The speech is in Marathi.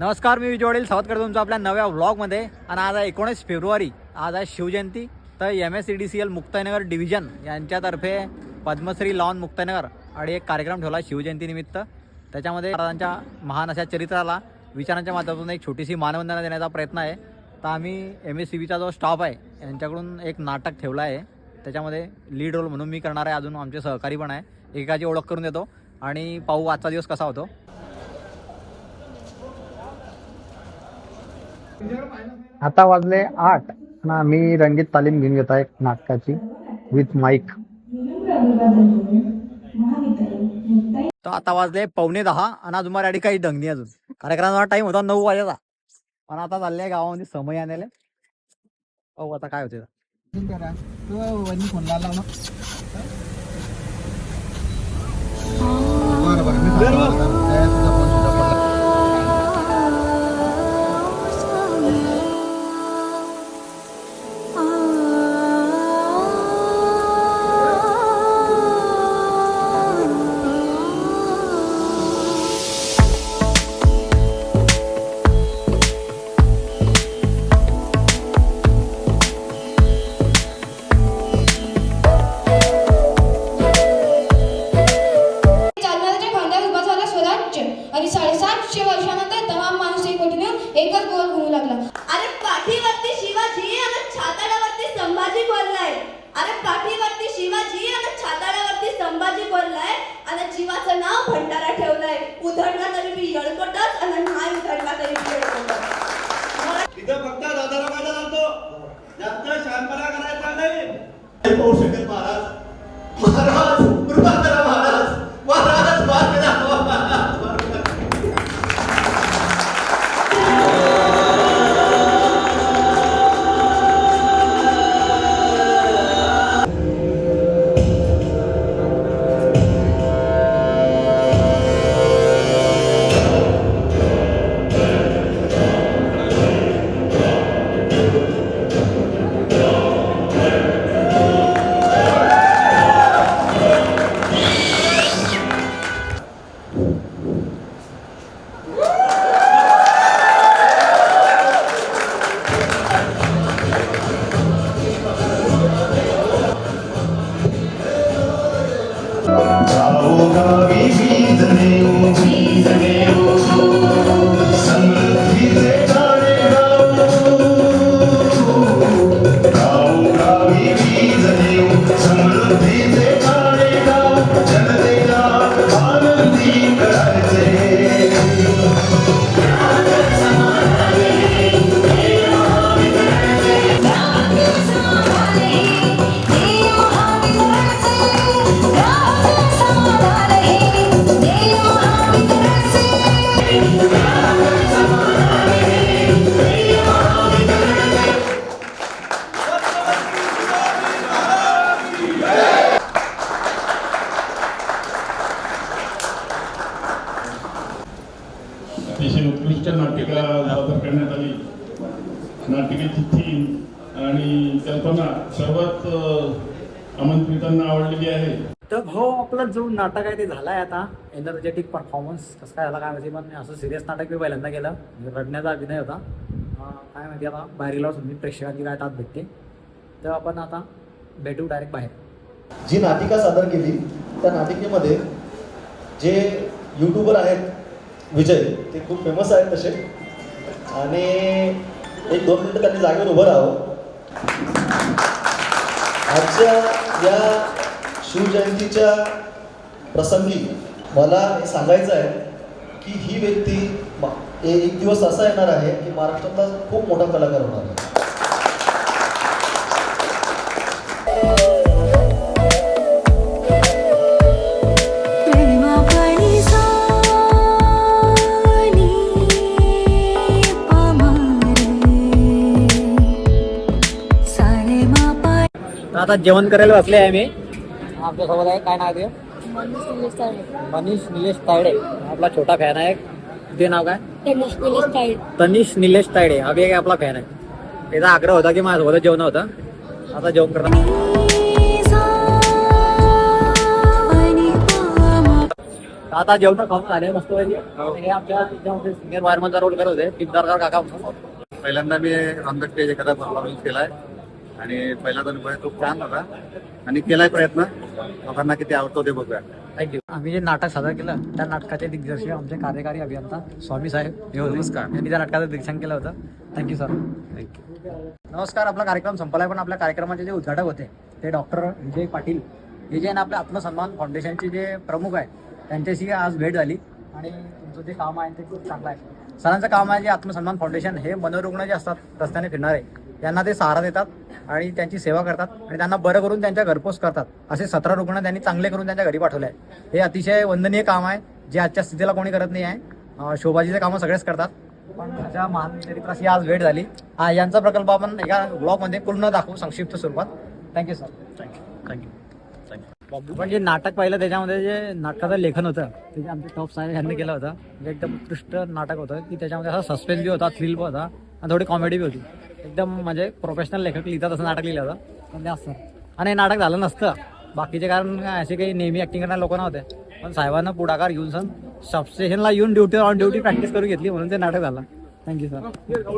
नमस्कार मी विजय वडील. स्वागत करतो तुमचं आपल्या नव्या व्लॉगमध्ये आणि आज आहे एकोणीस फेब्रुवारी. आज आहे शिवजयंती. तर M S C D C L Muktainagar division यांच्यातर्फे पद्मश्री लॉन मुक्ताईनगर आणि एक कार्यक्रम ठेवला शिवजयंतीनिमित्त त्याच्यामध्ये महाराजांच्या महान अशा चरित्राला विचारांच्या माध्यमातून एक छोटीशी मानवंदना देण्याचा प्रयत्न आहे. तर आम्ही एम एस सी बीचा जो स्टाफ आहे यांच्याकडून एक नाटक ठेवला आहे. त्याच्यामध्ये लीड रोल म्हणून मी करणार आहे. अजून आमचे सहकारी पण आहे. एकाची ओळख करून देतो. आणि पाहू आजचा दिवस कसा होतो. आता वाजले आठ. आणि आम्ही रंगीत तालीम घेऊन घेत आहे नाटकाची विथ माईक तर आता वाजले पावणे दहा आणि अजून मराठी काही दंग नाही अजून. कार्यक्रमाचा टाइम होता नऊ वाजेचा. पण आता चालले गावामध्ये समय आणायला. हो आता काय होते चालणाऱ्याच्या नाटिकेची थीम आणि कल्पना सर्वात आमंत्रितांना आवडलेली आहे. तर भाऊ आपलं जो नाटक आहे ते झालं आहे आता एनर्जेटिक परफॉर्मन्स कसं काय झाला काय माहिती पण असं सिरियस नाटक मी पहिल्यांदा केलं. म्हणजे रडण्याचा अभिनय होता. काय माहिती आता बाहेर गेल्यावर समजून प्रेक्षकांची काय तात भेटते. तर आपण आता भेटू डायरेक्ट बाहेर. जी नाटिका सादर केली त्या नाटिकेमध्ये जे यूट्यूबर आहेत विजय ते खूप फेमस आहेत तसे. आणि एक दोन मिनटं त्यांनी जागेवर उभं राहावं. आजच्या या शिवजयंतीच्या प्रसंगी मला हे सांगायचं आहे की ही व्यक्ती एक दिवस असा येणार आहे की महाराष्ट्रातला खूप मोठा कलाकार होणार आहे. आता जेवण करायला बसले आहे मी आमच्यासोबत आहे. काय नाव आहे ते? मनीष निलेश तायडे. आपला छोटा फॅन आहे. ते नाव काय? तनिष निलेश तायडे. हा बी एक आपला फॅन आहे. त्याचा आग्रह होता की माझ्यासोबत जेवण होतं. आता जेवण करणार. आता जेवण खाऊन आले मस्त हे आमच्या सिनियर वायरमनचा रोल करत होते. काका पहिल्यांदा मी ऑन द स्टेज एखादा परफॉर्मन्स केलाय. आणि पहिला अनुभव आहे खूप छान होता. आणि केलाय प्रयत्न. लोकांना किती आवडतो ते बघूया. थँक्यू आम्ही जे नाटक सादर केलं त्या नाटकाचे दिग्दर्शक आमचे कार्यकारी अभियंता स्वामी साहेब नमस्कार. यांनी त्या नाटकाचं दिग्दर्शन केलं होतं. थँक्यू सर थँक्यू नमस्कार आपला कार्यक्रम संपलाय पण आपल्या कार्यक्रमाचे जे उद्घाटक होते ते डॉक्टर विजय पाटील. हे जे आहे ना आपल्या आत्मसन्मान फाउंडेशनचे जे प्रमुख आहे त्यांच्याशी आज भेट झाली. आणि तुमचं जे काम आहे ते खूप चांगलं आहे. सरांचं काम आहे जे आत्मसन्मान फाउंडेशन हे मनोरुग्ण जे असतात रस्त्याने फिरणारे त्यांना ते सहारा देतात आणि त्यांची सेवा करतात आणि त्यांना बरं करून त्यांच्या घरपोच करतात. असे सतरा रुग्ण त्यांनी चांगले करून त्यांच्या घरी पाठवले आहे हे अतिशय वंदनीय काम आहे जे आजच्या स्थितीला कोणी करत नाही आहे. शोभाजीचे कामं सगळेच करतात. पण त्याच्या महान चरित्राशी आज भेट झाली. हा यांचा प्रकल्प आपण एका ब्लॉगमध्ये पूर्ण दाखवू संक्षिप्त स्वरूपात. थँक्यू सर थँक्यू थँक्यू पण जे नाटक पाहिलं त्याच्यामध्ये जे नाटकाचं लेखन होतं ते जे आमचे टॉप साहेब यांनी केलं होतं म्हणजे एकदम उत्कृष्ट नाटक होतं की त्याच्यामध्ये असा सस्पेन्स बी होता थ्रिल बी होता आणि थोडी कॉमेडी बी होती. एकदम म्हणजे प्रोफेशनल लेखक लिहितात असं नाटक लिहिलं होतं. पण ते असतं आणि हे नाटक झालं नसतं. बाकीचे कारण असे काही नेहमी ॲक्टिंग करणारे लोक नव्हते. पण साहेबांना पुढाकार घेऊन सण सबस्टेशनला येऊन ड्युटी ऑन ड्युटी प्रॅक्टिस करून घेतली म्हणून ते नाटक झालं. Thank you sir